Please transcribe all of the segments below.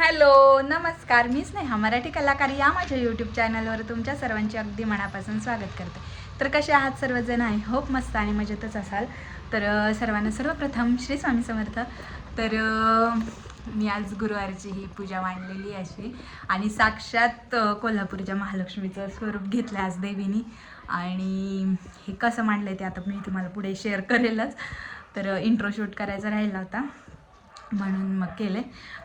Hello नमस्कार. मी स्नेहा मराठी कलाकार या माझ्या यूट्यूब चॅनलवर तुमच्या सर्वांचे अगदी मनापासून स्वागत करते. तर कसे आहात सर्वजण? आहे होप मस्त आणि मजेतच असाल. तर सर्वांना सर्वप्रथम श्री स्वामी समर्थ. तर मी आज गुरुवारची ही पूजा मांडलेली आहे अशी आणि साक्षात कोल्हापूरच्या महालक्ष्मीचं स्वरूप घेतलं आज देवीनी. आणि हे कसं मांडलं ते आता मी तुम्हाला पुढे शेअर करेलच. तर इंट्रो शूट करायचा राहिला होता. म्हणून मग केले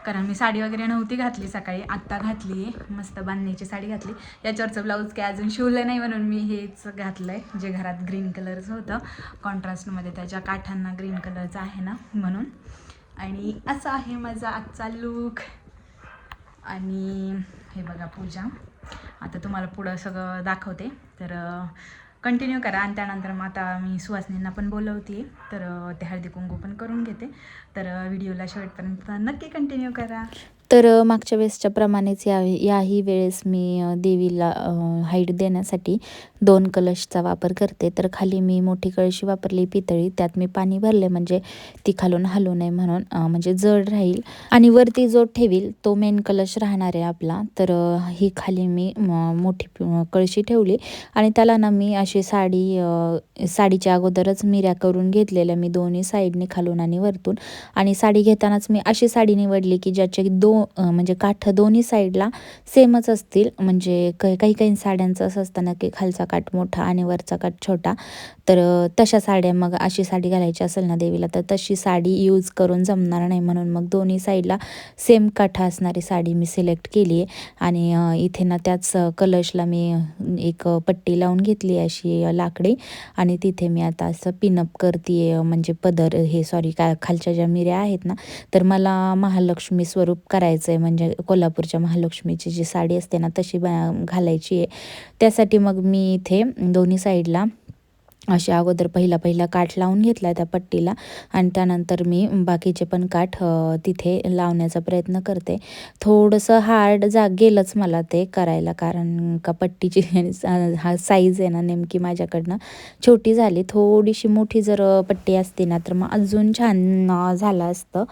कारण मी साडी वगैरे नव्हती घातली सकाळी. आत्ता घातली आहे मस्त बांधणीची साडी घातली. याच्यावरचं ब्लाऊज काय अजून शिवलं नाही म्हणून मी हेच घातलं आहे जे घरात ग्रीन कलरचं होतं. कॉन्ट्रास्टमध्ये त्याच्या काठांना ग्रीन कलरचं आहे ना म्हणून. आणि असं आहे माझा आजचा लूक. आणि हे बघा पूजा. आता तुम्हाला पुढं सगळं दाखवते. तर कंटिन्यू करा. आणि त्यानंतर मग आता मी सुवासनींना पण बोलवते तर ते हळदी कुंकू पण करून घेते. तर व्हिडिओला शेवटपर्यंत नक्की कंटिन्यू करा. तर मागच्या वेळेसच्या प्रमाणेच या याही वेळेस मी देवीला हाईट देण्यासाठी दोन कलशचा वापर करते. तर खाली मी मोठी कळशी वापरली पितळी. त्यात मी पाणी भरले म्हणजे ती खालून हलू नये म्हणून म्हणजे जड राहील. आणि वरती जो ठेवील तो मेन कलश राहणार आहे आपला. तर ही खाली मी मोठी कळशी ठेवली. आणि त्याला ना मी अशी साडी साडीच्या अगोदरच मिऱ्या करून घेतलेल्या. मी दोन्ही साईडने खालून आणि वरतून. आणि साडी घेतानाच मी अशी साडी निवडली की ज्याचे दोन दो म्हणजे काठ दोन्ही साईडला सेमच असतील. म्हणजे काही काही काही साड्यांचं असं असतं ना की खालचा काठ मोठा आणि वरचा काठ छोटा. तर तशा साड्या मग अशी साडी घालायची असेल ना देवीला तर तशी साडी यूज करून जमणार नाही. म्हणून मग दोन्ही साईडला सेम काठा असणारी साडी मी सिलेक्ट केली आहे आणि इथे ना त्याच कलशला मी एक पट्टी लावून घेतली अशी लाकडी. आणि तिथे मी आता असं पिनअप करते म्हणजे पदर हे सॉरी का खालच्या ज्या मिऱ्या आहेत ना तर मला महालक्ष्मी स्वरूप करायचं आहे म्हणजे कोल्हापूरच्या महालक्ष्मीची जी साडी असते ना तशी बा घालायची आहे त्यासाठी मग मी इथे दोन्ही साईडला असे अगोदर पहिला पहिला काठ लावून घेतला त्या पट्टीला आणि त्यानंतर मी बाकीचे पण काठ तिथे लावण्याचा प्रयत्न करते. थोडंसं हार्ड जा गेलंच मला ते करायला कारण का पट्टीची हा साईज आहे ना नेमकी माझ्याकडनं छोटी झाली. थोडीशी मोठी जर पट्टी असती ना तर मग अजून छान झालं असतं.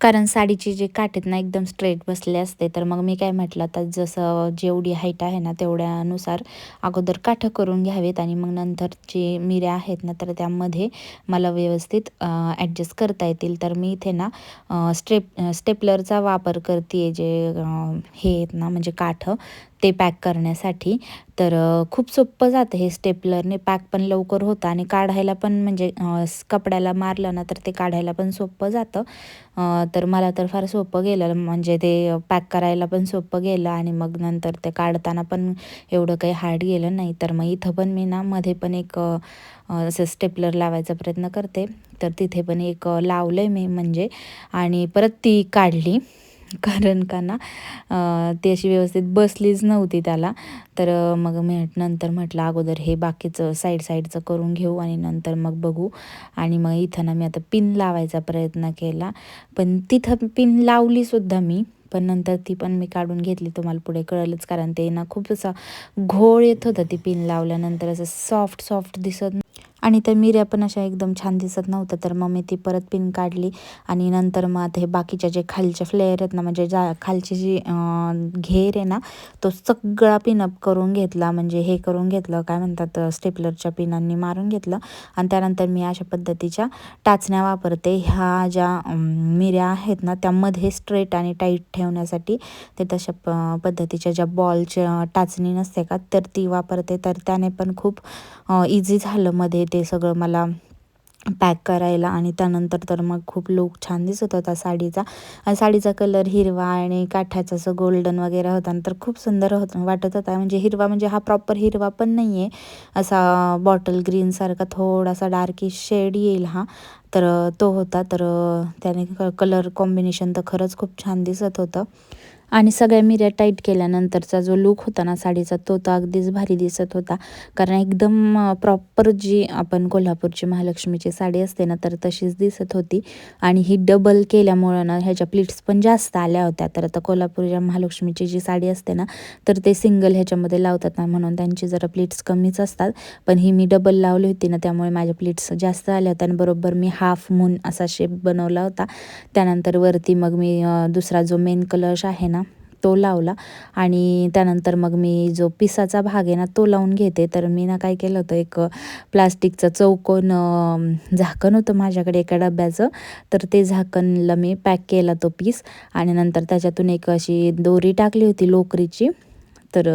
कारण साडीचे जे काटेत आहेत ना एकदम स्ट्रेट बसले असते. तर मग मी काय म्हटलं तर जसं जेवढी हाईट आहे ना तेवढ्यानुसार अगोदर काठं करून घ्यावेत आणि मग नंतर जे मिऱ्या आहेत ना तर त्यामध्ये मला व्यवस्थित ॲडजस्ट करता येतील. तर मी इथे ना स्टेप स्टेपलरचा वापर करते जे हे आहेत ना म्हणजे काठं. ते पॅक करण्यासाठी. तर खूप सोपं जातं हे स्टेपलरने. पॅक पण लवकर होतं आणि काढायला पण म्हणजे कपड्याला मारलं ना तर ते काढायला पण सोपं जातं. तर मला तर फार सोपं गेलं. म्हणजे ते पॅक करायला पण सोपं गेलं आणि मग नंतर ते काढताना पण एवढं काही हार्ड गेलं नाही. तर मग इथं पण मी ना मध्ये पण एक असं स्टेपलर लावायचा प्रयत्न करते. तर तिथे पण एक लावलं आहे मी म्हणजे. आणि परत ती काढली. कारण का ना ती अशी व्यवस्थित बसलीच नव्हती त्याला. तर मग मी नंतर म्हटलं अगोदर हे बाकीचं साईड साईडचं करून घेऊ आणि नंतर मग बघू. आणि मग इथं ना मी आता पिन लावायचा प्रयत्न केला. पण तिथं पिन लावली सुद्धा मी पण नंतर ती पण मी काढून घेतली. तुम्हाला पुढे कळलंच कारण ते ना खूप असा घोळ येत होता ती पिन लावल्यानंतर असं सॉफ्ट सॉफ्ट दिसत आणि त्या मिऱ्या पण अशा एकदम छान दिसत नव्हत्या. तर मग मी ती परत पिन काढली आणि नंतर मग आता हे बाकीच्या जे खालच्या फ्लेअर आहेत ना म्हणजे जा खालची जी घेर आहे ना तो सगळा पिनअप करून घेतला. म्हणजे हे करून घेतलं काय म्हणतात स्टेपलरच्या पिनांनी मारून घेतलं. आणि त्यानंतर मी अशा पद्धतीच्या टाचण्या वापरते. ह्या ज्या मिऱ्या आहेत ना त्यामध्ये स्ट्रेट आणि टाईट ठेवण्यासाठी ते तशा प पद्धतीच्या ज्या बॉलच्या टाचणी नसते का तर ती वापरते. तर त्याने पण खूप इझी झालं मध्ये ते सगळं मला पॅक करायला आणि त्यानंतर तर मग खूप लूक छान दिसत होता साडीचा. आणि साडीचा कलर हिरवा आणि काठाचा असं गोल्डन वगैरे होता आणि तर खूप सुंदर होत वाटत होता. म्हणजे हिरवा म्हणजे हा प्रॉपर हिरवा पण नाही आहे असा बॉटल ग्रीनसारखा थोडासा डार्किश शेड येईल हा. तर तो होता. तर त्याने कलर कॉम्बिनेशन तर खरंच खूप छान दिसत होतं. आणि सगळ्या मिऱ्या टाईट केल्यानंतरचा जो लुक होता ना साडीचा तो तर अगदीच भारी दिसत होता. कारण एकदम प्रॉपर जी आपण कोल्हापूरची महालक्ष्मीची साडी असते ना तर तशीच दिसत होती. आणि ही डबल केल्यामुळं ना ह्याच्या प्लीट्स पण जास्त आल्या होत्या. तर आता कोल्हापूरच्या महालक्ष्मीची जी साडी असते ना तर ते सिंगल ह्याच्यामध्ये लावतात ना म्हणून त्यांची जरा प्लीट्स कमीच असतात. पण ही मी डबल लावली होती ना त्यामुळे माझ्या प्लीट्स जास्त आल्या होत्या. आणि बरोबर मी हाफ मून असा शेप बनवला होता. त्यानंतर वरती मग मी दुसरा जो मेन कलश आहे ना तो लावला आणि त्यानंतर मग मी जो पिसाचा भाग आहे ना तो लावून घेते. तर मी ना काय केलं होतं एक प्लास्टिकचं चौकोन झाकण होतं माझ्याकडे एका डब्याचं. तर ते झाकणला मी पॅक केला तो पीस आणि नंतर त्याच्यातून एक अशी दोरी टाकली होती लोकरीची. तर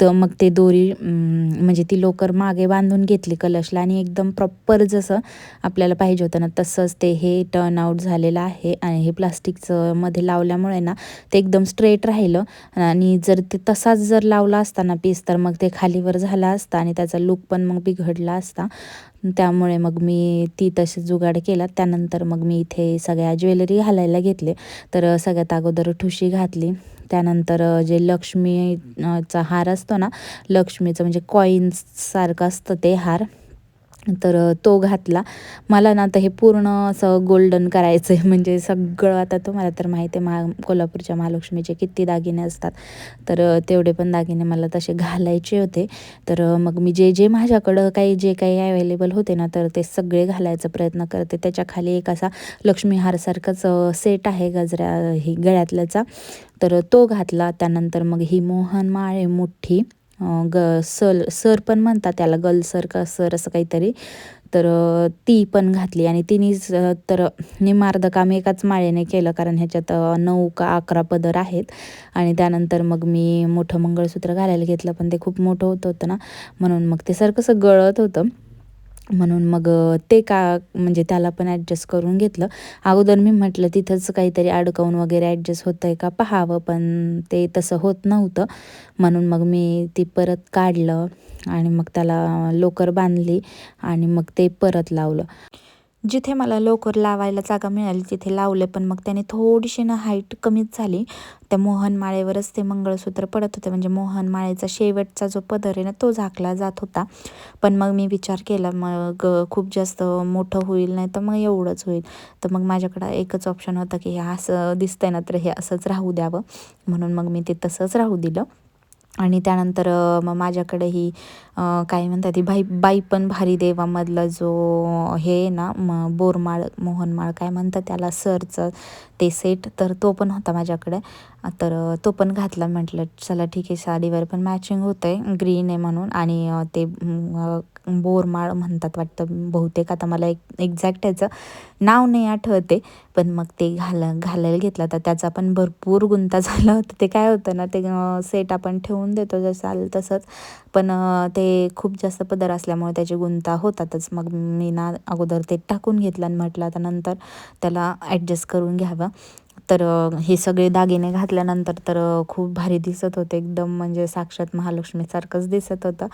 तर मग ते दोरी म्हणजे ती लोकर मागे बांधून घेतली कलशला आणि एकदम प्रॉपर जसं आपल्याला पाहिजे होतं ना तसंच ते हे टर्न आऊट झालेलं आहे. आणि हे प्लास्टिकचं मध्ये लावल्यामुळे ना ते एकदम स्ट्रेट राहिलं. आणि जर ते तसाच जर लावला असता ना पीस तर मग ते खालीवर झाला असता आणि त्याचा लुक पण मग बिघडला असता. त्यामुळे मग मी ती तशी जुगाड केला. त्यानंतर मग मी इथे सगळ्या ज्वेलरी घालायला घेतले. तर सगळ्यात अगोदर ठुशी घातली. त्यानंतर जे लक्ष्मीचा हार असतो ना लक्ष्मीचं म्हणजे कॉईन्ससारखं असतं ते हार. तर तो घातला. मला ना आता हे पूर्ण असं गोल्डन करायचं आहे म्हणजे सगळं आता तुम्हाला तर माहिती आहे महा कोल्हापूरच्या महालक्ष्मीचे किती दागिने असतात. तर तेवढे पण दागिने मला तसे घालायचे होते. तर मग मी जे जे माझ्याकडं काही जे काही अवेलेबल होते ना तर ते सगळे घालायचा प्रयत्न करते. त्याच्याखाली एक असा लक्ष्मीहारसारखाच सेट आहे गजऱ्या ही गळ्यातल्याचा. तर तो घातला. त्यानंतर मग ही मोहन माळ आहे मोठी. ग सल सर पण म्हणतात त्याला गलसर का सर असं काहीतरी. तर ती पण घातली आणि तिने तर निमार्द काम एकाच माळेने केलं कारण ह्याच्यात नऊ का अकरा पदर आहेत. आणि त्यानंतर मग मी मोठं मंगळसूत्र घालायला घेतलं पण ते खूप मोठं होतं होतं ना. म्हणून मग ते सर कसं गळत होतं. म्हणून मग ते का म्हणजे त्याला पण ॲडजस्ट करून घेतलं. अगोदर मी म्हटलं तिथंच काहीतरी अडकवून वगैरे ॲडजस्ट होतं आहे का पाहावं. पण ते तसं होत नव्हतं. म्हणून मग मी ती परत काढलं आणि मग त्याला लोकर बांधली आणि मग ते परत लावलं. जिथे मला लवकर लावायला जागा मिळाली तिथे लावले. पण मग त्याने थोडीशी ना हाईट कमीच झाली. त्या मोहनमाळेवरच ते मंगळसूत्र पडत होते. म्हणजे मोहनमाळेचा शेवटचा जो पदर आहे ना तो झाकला जात होता. पण मग मी विचार केला मग खूप जास्त मोठं होईल नाही तर मग एवढंच होईल. तर मग माझ्याकडं एकच ऑप्शन होता की हे असं दिसतंय ना तर हे असंच राहू द्यावं. म्हणून मग मी ते तसंच राहू दिलं. आणि त्यानंतर मग माझ्याकडे ही काय म्हणतात ती बाई बाई पण भारी देवामधला जो हे आहे ना म बोरमाळ मोहनमाळ काय म्हणतात त्याला सरचं ते सेट तर तो पण होता माझ्याकडे. तर तो पण घातला म्हटलं चला ठीक आहे साडीवर पण मॅचिंग होतं आहे ग्रीन आहे म्हणून. आणि ते बोरमाळ म्हणतात वाटतं बहुतेक आता मला एक एक्झॅक्ट त्याचं नाव नाही आठवते पण मग ते घाल घालायला घेतलं. तर त्याचा पण भरपूर गुंता झाला होता. ते काय होतं ना ते सेट आपण ठेवून देतो जसं आलं तसंच. पण ते खूप जास्त पदर असल्यामुळे त्याची गुंता होतातच. मग मी ना अगोदर ते टाकून घेतलं आणि म्हटलं आता नंतर त्याला ॲडजस्ट करून घ्यावं. तर हे सगळे दागिने घातल्यानंतर तर खूप भारी दिसत होते. एकदम म्हणजे साक्षात महालक्ष्मीसारखंच दिसत होतं.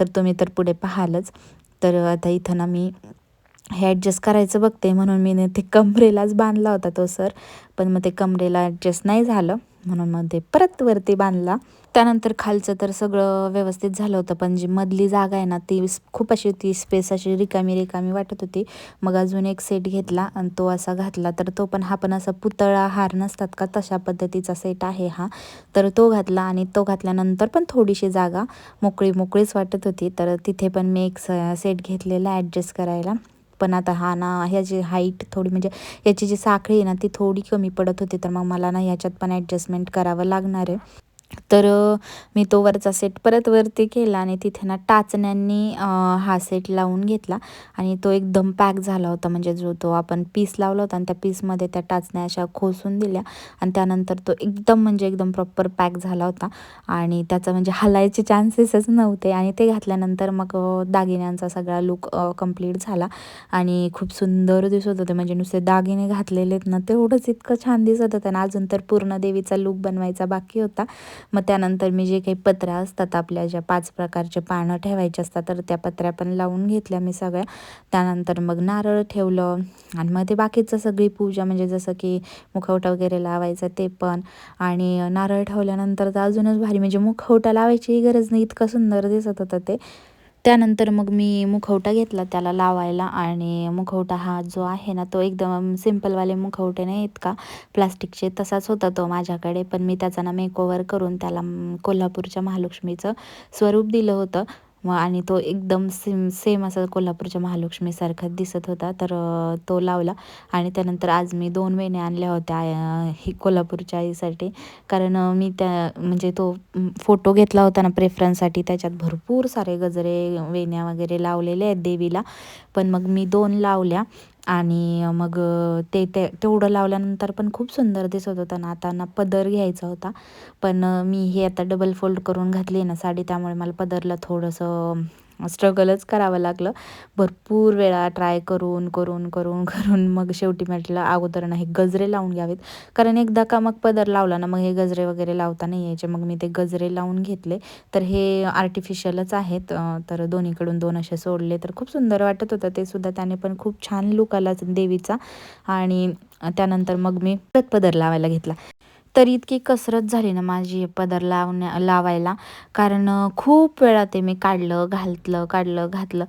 तर तुम्ही तर पुढे पाहालच. तर आता इथं ना मी हे ॲडजस्ट करायचं बघते. म्हणून मी ते कमरेलाच बांधला होता तो सर. पण मग ते कमरेला ॲडजस्ट नाही झालं. म्हणून मग ते परत वरती बांधला. त्यानंतर खालचं तर सगळं व्यवस्थित झालं होतं. पण जी मधली जागा आहे ना ती खूप अशी ती स्पेस अशी रिकामी रिकामी वाटत होती. मग अजून एक सेट घेतला आणि तो असा घातला. तर तो पण हा पण असा पुतळा हार नसतात का? तशा पद्धतीचा सेट आहे हा. तर तो घातला आणि तो घातल्यानंतर पण थोडीशी जागा मोकळी मोकळीच वाटत होती. तर तिथे पण मी एक सेट घेतलेला ॲडजस्ट करायला. पण आता हा ना ह्याची हाईट थोडी म्हणजे याची जी साखळी आहे ना ती थोडी कमी पडत होती. तर मग मला ना ह्याच्यात पण ॲडजस्टमेंट करावं लागणार आहे. तर मी तो वरचा सेट परत वरती केला आणि तिथे ना टाचण्यांनी हा सेट लावून घेतला आणि तो एकदम पॅक झाला होता. म्हणजे जो तो आपण पीस लावला होता आणि त्या पीसमध्ये त्या टाचण्या अशा खोसून दिल्या आणि त्यानंतर तो एकदम म्हणजे एकदम प्रॉपर पॅक झाला होता आणि त्याचा म्हणजे हलायचे चान्सेसच नव्हते आणि ते घातल्यानंतर मग दागिन्यांचा सगळा लुक कंप्लीट झाला आणि खूप सुंदर दिसत होते. म्हणजे नुसते दागिने घातलेले आहेत ना तेवढंच इतकं छान दिसत होतं ना अजून तर पूर्ण देवीचा लुक बनवायचा बाकी होता. मग त्यानंतर मी जे काही पत्र्या असतात आपल्या ज्या पाच प्रकारचे पानं ठेवायचे असतात तर त्या पत्र्या पण लावून घेतल्या मी सगळ्या. त्यानंतर मग नारळ ठेवलं आणि मग ते बाकीचं सगळी पूजा म्हणजे जसं की मुखवटा वगैरे लावायचं ते पण. आणि नारळ ठेवल्यानंतर तर अजूनच भारी म्हणजे मुखवटा लावायची गरज नाही इतकं सुंदर दिसत होतं ते. त्यानंतर मग मी मुखवटा घेतला त्याला लावायला आणि मुखवटा हा जो आहे ना तो एकदम सिम्पलवाले मुखवटे नाही आहेत का प्लास्टिकचे तसाच होता तो माझ्याकडे पण मी त्याचा ना मेकओवर करून त्याला कोल्हापूरच्या महालक्ष्मीचं स्वरूप दिलं होतं. मग आणि तो एकदम सेम सेम असा कोल्हापूरच्या महालक्ष्मीसारखा दिसत होता. तर तो लावला आणि त्यानंतर आज मी दोन वेण्या आणल्या होत्या ही कोल्हापूरच्या आईसाठी. कारण मी त्या म्हणजे तो फोटो घेतला होता ना प्रेफरन्ससाठी त्याच्यात भरपूर सारे गजरे वेण्या वगैरे लावलेले आहेत देवीला. पण मग मी दोन लावल्या आणि मग ते ते तेवढं लावल्यानंतर पण खूप सुंदर दिसत होतं ना. आता ना पदर घ्यायचा होता. पण मी हे आता डबल फोल्ड करून घातली ना साडी त्यामुळे मला पदरला थोडंसं स्ट्रगलच करावं लागलं. भरपूर वेळा ट्राय करून करून करून करून मग शेवटी म्हटलं अगोदर नाही गजरे लावून घ्यावेत. कारण एकदा का मग पदर लावला ना मग हे गजरे वगैरे लावता नाही यायचे. मग मी ते गजरे लावून घेतले. तर हे आर्टिफिशियलच आहेत. तर दोन्हीकडून दोन असे सोडले. तर खूप सुंदर वाटत होतं. ते सुद्धा त्याने पण खूप छान लुक आला देवीचा. आणि त्यानंतर मग मी परत पदर लावायला घेतला. तर इतकी कसरत झाली ना माझी पदर लावण्या लावायला. कारण खूप वेळा ते मी काढलं घालतलं काढलं घातलं.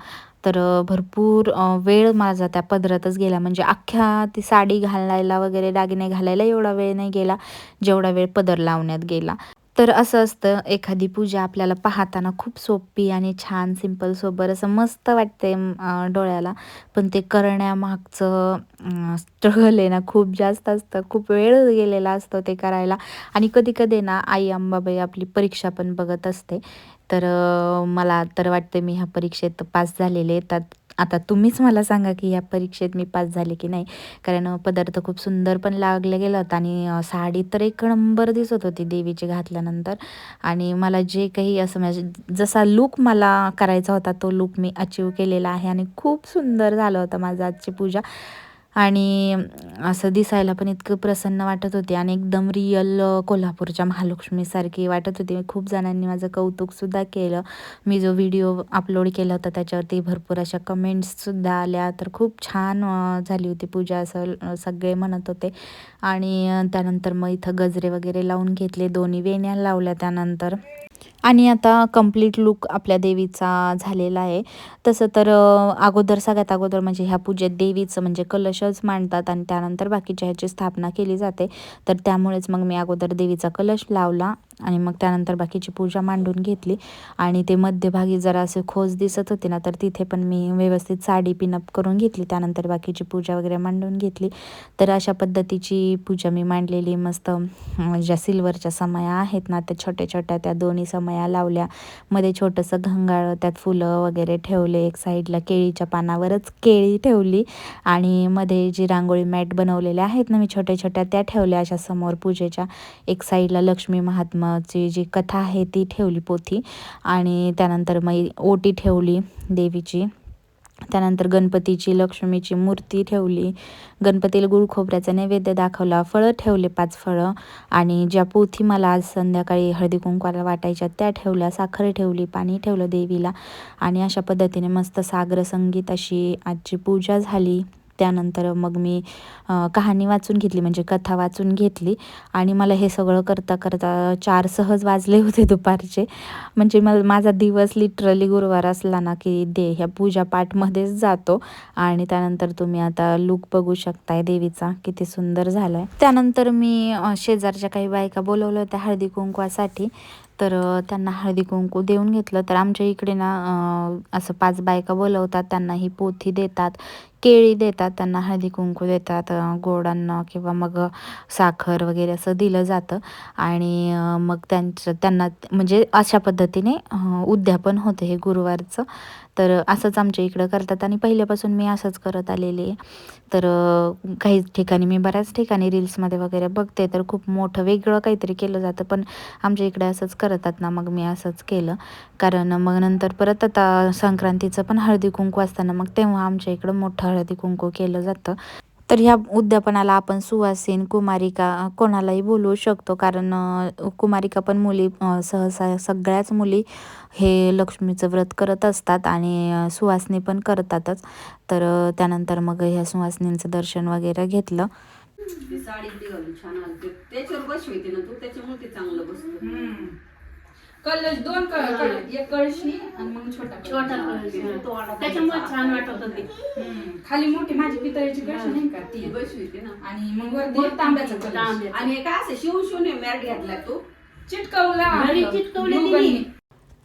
तर भरपूर वेळ माझा त्या पदरातच गेला. म्हणजे अख्ख्या ती साडी घालायला वगैरे दागिने घालायला एवढा वेळ नाही गेला जेवढा वेळ पदर लावण्यात गेला. तर असं असतं एखादी पूजा आपल्याला पाहताना खूप सोपी आणि छान सिंपल सोबर असं मस्त वाटते डोळ्याला. पण ते करण्यामागचं स्ट्रगल आहे ना खूप जास्त असतं. खूप वेळ गेलेला असतो ते करायला. आणि कधी कधी ना आई अंबाबाई आपली परीक्षा पण बघत असते. तर मला तर वाटते मी ह्या परीक्षेत पास झालेले तर आता तुम्हीच मला सांगा की या परीक्षेत मी पास झाले की नाही. कारण पदार्थ खूप सुंदर पण लागले गेलं होतं आणि साडी तर एक नंबर दिसत होती देवीची घातल्यानंतर. आणि मला जे काही असं म्हणजे जसा लूक मला करायचा होता तो लूक मी अचीव केलेला आहे आणि खूप सुंदर झालं होतं माझं आजची पूजा. आणि असं दिसायला पण इतकं प्रसन्न वाटत होते आणि एकदम रिअल कोल्हापूरच्या महालक्ष्मीसारखी वाटत होती. खूप जणांनी माझं कौतुकसुद्धा केलं. मी जो व्हिडिओ अपलोड केला होता त्याच्यावरती भरपूर अशा कमेंट्ससुद्धा आल्या. तर खूप छान झाली होती पूजा असं सगळे म्हणत होते. आणि त्यानंतर मग इथं गजरे वगैरे लावून घेतले. दोन्ही वेण्या लावल्या त्यानंतर. आणि आता कंप्लीट लुक आपल्या देवीचा झालेला आहे. तसं तर अगोदर सगळ्यात अगोदर म्हणजे ह्या पूजेत देवीचं म्हणजे कलशच मांडतात आणि त्यानंतर बाकीच्या ह्याची स्थापना केली जाते. तर त्यामुळेच मग मी अगोदर देवीचा कलश लावला आणि मग त्यानंतर बाकीची पूजा मांडून घेतली. आणि ते मध्यभागी जरा असे खोज दिसत होते ना तर तिथे पण मी व्यवस्थित साडी पिनअप करून घेतली. त्यानंतर बाकीची पूजा वगैरे मांडून घेतली. तर अशा पद्धतीची पूजा मी मांडलेली. मस्त ज्या सिल्वरच्या समया आहेत ना त्या छोट्या छोट्या त्या दोन्ही समया लावल्या. मध्ये छोटंसं घंगाळ त्यात फुलं वगैरे ठेवले. एक साईडला केळीच्या पानावरच केळी ठेवली. आणि मध्ये जी रांगोळी मॅट बनवलेल्या आहेत ना मी छोट्या छोट्या त्या ठेवल्या अशा समोर पूजेच्या. एक साईडला लक्ष्मी महात्माची जी कथा आहे ती ठेवली पोथी. आणि त्यानंतर मग ओटी ठेवली देवीची. त्यानंतर गणपतीची लक्ष्मीची मूर्ती ठेवली. गणपतीला गुळ खोबऱ्याचा नैवेद्य दाखवला. फळं ठेवले पाच फळं. आणि ज्या पोथी मला आज संध्याकाळी हळदी कुंकवाला वाटायच्या त्या ठेवल्या. साखर ठेवली पाणी ठेवलं देवीला. आणि अशा पद्धतीने मस्त सागर संगीत अशी आजची पूजा झाली. त्यानंतर मग मी कहाणी वाचून घेतली म्हणजे कथा वाचून घेतली. आणि मला हे सगळं करता करता चार सहज वाजले होते दुपारचे. म्हणजे मला माझा दिवस लिटरली गुरुवार असला ना की दे ह्या पूजा पाठमध्येच जातो. आणि त्यानंतर तुम्ही आता लूक बघू शकताय देवीचा किती सुंदर झाला आहे त्यानंतर मी शेजारच्या काही बायका बोलवल्या होत्या हळदी कुंकवासाठी. तर त्यांना हळदी कुंकू देऊन घेतलं. तर आमच्या इकडे ना असं पाच बायका बोलवतात. त्यांना ही पोथी देतात केळी देतात त्यांना हळदी कुंकू देतात गोडांना किंवा मग साखर वगैरे असं दिलं जातं. आणि मग त्यांचं त्यांना म्हणजे अशा पद्धतीने उद्यापन होतं हे गुरुवारचं. तर असंच आमच्या इकडं करतात आणि पहिल्यापासून मी असंच करत आलेली आहे. तर काही ठिकाणी मी बऱ्याच ठिकाणी रील्समध्ये वगैरे बघते तर खूप मोठं वेगळं काहीतरी केलं जातं पण आमच्या इकडे असंच करतात ना मग मी असंच केलं. कारण मग नंतर परत आता संक्रांतीचं पण हळदी कुंकू असताना मग तेव्हा आमच्या इकडं मोठं हळदी कुंकू केलं जातं. तर ह्या उद्यापनाला आपण सुवासीन कुमारिका कोणालाही बोलवू शकतो. कारण कुमारिका पण मुली सहसा सगळ्याच मुली हे लक्ष्मीचं व्रत करत असतात आणि सुवासनी पण करतातच. तर त्यानंतर मग ह्या सुवासनींचं दर्शन वगैरे घेतलं. साडी छान त्याच्यावर बसवायची ना तू? त्याच्यामुळे ते चांगलं बसतं. कलश दोन कळ- कळ- एक कळशी आणि मग छोटा कळश. छोटा कलश त्याच्यामुळे छान वाटत होती हम्म. खाली मोठी माझी पितळेची कळशी नाही का? ती. ती बसवायची ना. आणि मग वरती तांब्याचा कलश. तांब्याचा. आणि काय असं शिव शिवने मॅट घातलाय तू? चिटकवला. घरी चिटकवले दोघांनी.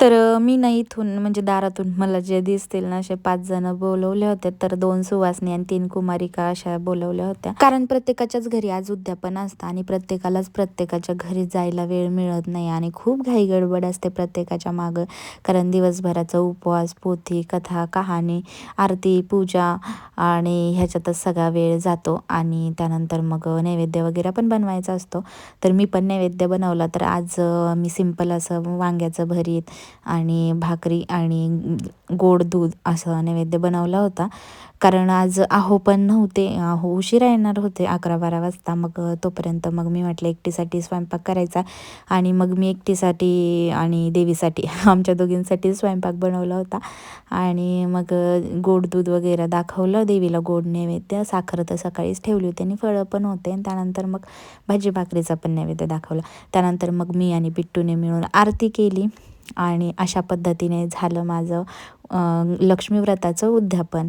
तर मी ना इथून म्हणजे दारातून मला जे दिसतील ना असे पाच जण बोलवले होते तर दोन सुवासनी आणि तीन कुमारिका अशा बोलवल्या होत्या. कारण प्रत्येकाच्याच घरी आज उद्यापन असतं आणि प्रत्येकालाच प्रत्येकाच्या घरी जायला वेळ मिळत नाही आणि खूप घाई गडबड असते प्रत्येकाच्या मागं. कारण दिवसभराचा उपवास पोथी कथा कहाणी आरती पूजा आणि ह्याच्यातच सगळा वेळ जातो आणि त्यानंतर मग नैवेद्य वगैरे पण बनवायचा असतो. तर मी पण नैवेद्य बनवला. तर आज मी सिंपल असं वांग्याचं भरीत आणि भाकरी आणि गोड दूध असं नैवेद्य बनवला होता. कारण आज आहो पण नव्हते. आहो उशिरा येणार होते अकरा बारा वाजता. मग तोपर्यंत मग मी म्हटलं एकटीसाठी स्वयंपाक करायचा. आणि मग मी एकटीसाठी आणि देवीसाठी आमच्या दोघींसाठी स्वयंपाक बनवला होता. आणि मग गोड दूध वगैरे दाखवलं देवीला गोड नैवेद्य साखर तर सकाळीच ठेवली होती आणि फळं पण होते. आणि त्यानंतर मग भाजी भाकरीचा पण नैवेद्य दाखवला. त्यानंतर मग मी आणि बिट्टूने मिळून आरती केली. आणि अशा पद्धतीने झालं माझं लक्ष्मीव्रताचं उद्यापन.